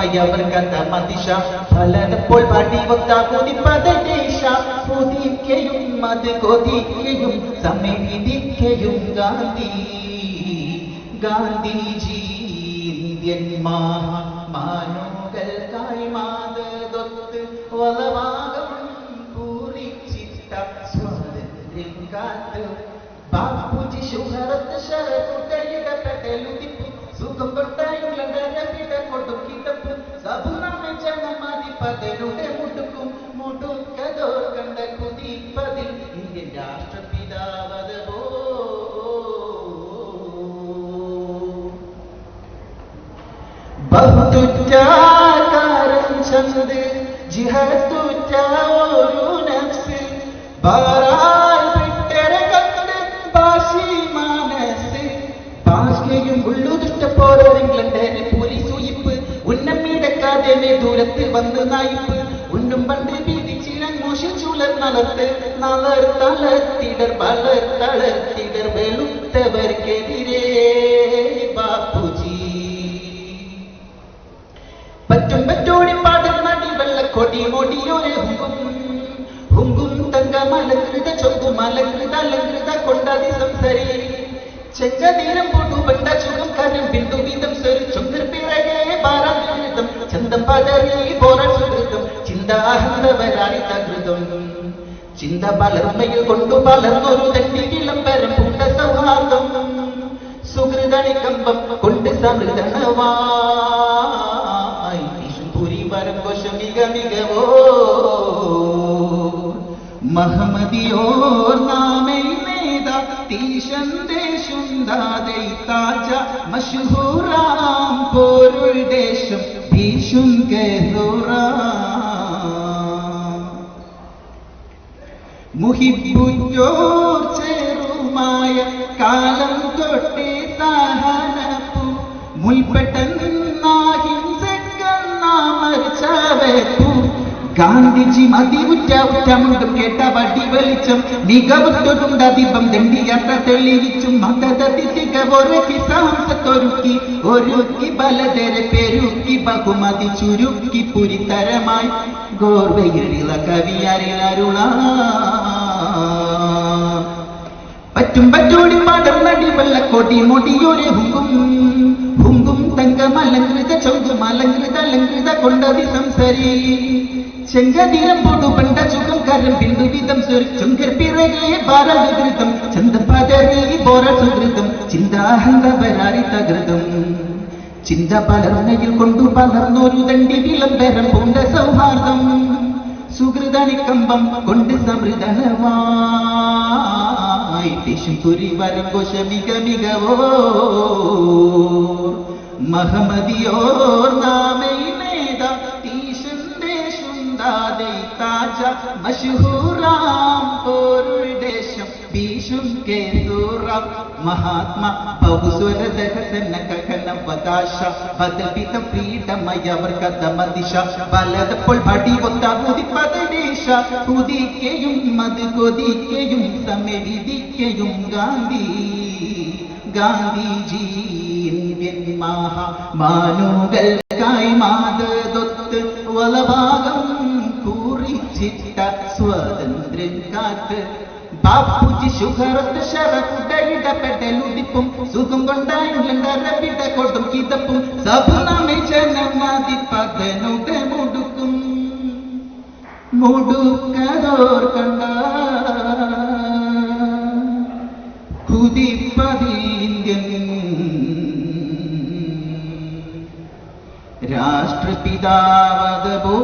ഫ്രീഡമയവർ കഥ മതിശ ഫലതപ്പോൾ പാടി വക്ത കുതിപ്പതദേശ പുതിക്കയും അത് കൊതിക്കയും സമവിധിക്കയും ഗാന്ധി ഗാന്ധിജി ഇന്ത്യൻ മാനോകൾക്കായി മാതതൊത്ത് ബാപ്പുജി ശുഭരത് ശരകുട്ടയിടപ്പെട്ടലുതിപ്പ് പതലുടെ മുടുക്കും മുടുക്കതോർ കണ്ട കുതിപ്പതിൽ ഇന്ത്യൻ രാഷ്ട്രപിതാവത് ബഹുതുറ്റാകാരം ചന്ത് ജിഹത്തുറ്റ ഒരു നഫ്സ് ബാറാൽ വിട്ടര കത്ത് ബാസി മനസ്സ് ഭാഷയും ഉള്ളുതുഷ്ട പോരോരെങ്കിലുണ്ട് പോലീസ് ഉയിപ്പ് ദൂരത്തിൽ ദൂരത്ത് വന്ന് നായിപ്പ്. ഉണ്ണും പണ്ട് നലർത്ത് നളർ തളർത്തിടർ വളർ തളർത്തിടർ വെളുത്തവർക്കെതിരെ ബാപ്പുജി. പറ്റും പറ്റോടി പാടുന്നടി വെള്ളക്കൊടി മൊടിയൊരു ഹുങ്കും. ഹുങ്കും തങ്കമലങ്കൃത ചൊങ്കും അലങ്കൃത കൊണ്ടതി സംസരി ചെങ്കതീരം പൊടുപണ്ട ചുഖം കരം ബിന്ദു சாராதவர் அறிந்த கிருதம் சிந்த பலர்மையில் கொண்டு பலர்ந்தொரு தட்டி இளம்பெறும் புண்ட சௌகார்தம் சுகிருதனை கம்பம் கொண்டு சமிருதனவாய் புரி வரம் கோஷ மிக மிகவோ மகமதியோர் நாமே மேதா தீஷன் தேசுந்தாதை தாஜா மஷூராம் பொருள் தேசம் தீஷும் கேதோரா ഗാന്ധിജി മതി ഉറ്റ ഉറ്റമുണ്ടും കേട്ട വടി വെളിച്ചം. മികവുറ്റൊരുണ്ട ദീപം ദണ്ഡിയാത്ര തെളിയിച്ചും മതതികവൊരുക്കി സാംസത്തൊരുക്കി. ഒരുക്കി ബലതരെ പെരുക്കി ബഹുമതി ചുരുക്കി പുരിത്തരമായി. ഗോർവയിളിള കവിയരിലരുള പറ്റും പാടം പടർന്നടി വെള്ളക്കോട്ടി മുടിയൊരു ഹുങ്കും. ഹുങ്കും തങ്കം അലങ്കൃത ചൗദ്യം അലങ്കൃത അലങ്കൃത കൊണ്ടതി സംസരി. ചെങ്കതീരം പൊടുപണ്ട ചുഖം കരം ബിന്ദു വിധം ചുങ്കർ പിറകെ ഭാരവികൃതം ചന്തപദറി പോര സുഹൃതം ചിന്താഹന്തപരാരി തകൃതം. ചിന്ത പലർന്നയിൽ കൊണ്ടു പലർന്നൊരു തണ്ടി വിളംബരം പൂണ്ട സൗഹാർദ്ദം. സുഹൃതനിക്കമ്പം കൊണ്ട് സമൃദ്ധനവായി ടിഷുപുരി വരം കോശ മിക മികവോ മഹമദിയോർ നാമേ നേത തീശന്തേശുണ്ടാതെ താജ മഷഹൂറാം പോരുൾ ദേശം ഭീഷും കേസൂറാം മഹാത്മാ ബഹുസ്വര ദഹസന കകനവകാശ ബദൽപിത പീഠമയവർ കഥമദിശ ബലതപ്പോൾ പടി ഉദിക്കയും മത് കൊതിക്കയും സമരിതിക്കയും ഗാന്ധി. ഗാന്ധിജി ഇന്ത്യൻ മഹാമാനുകൾക്കായി മാതതൊത്ത് വലഭാഗം കുറിച്ചിട്ട സ്വാതന്ത്ര്യം കാത്ത്. ബാപ്പുജി ശുഹറത്ത് ശരക്കുടയിടപെടലുദിപ്പും സുഖം കൊണ്ട ഇംഗ്ലണ്ടരവിട കൊടും കിതപ്പും. സബുനാമെ ജനമാതി പതനുടെ മുടുക്കും മുടുക്കതോർ കണ്ട കുതിപ്പതീന്ത്യൻ രാഷ്ട്രപിതാവത് പോ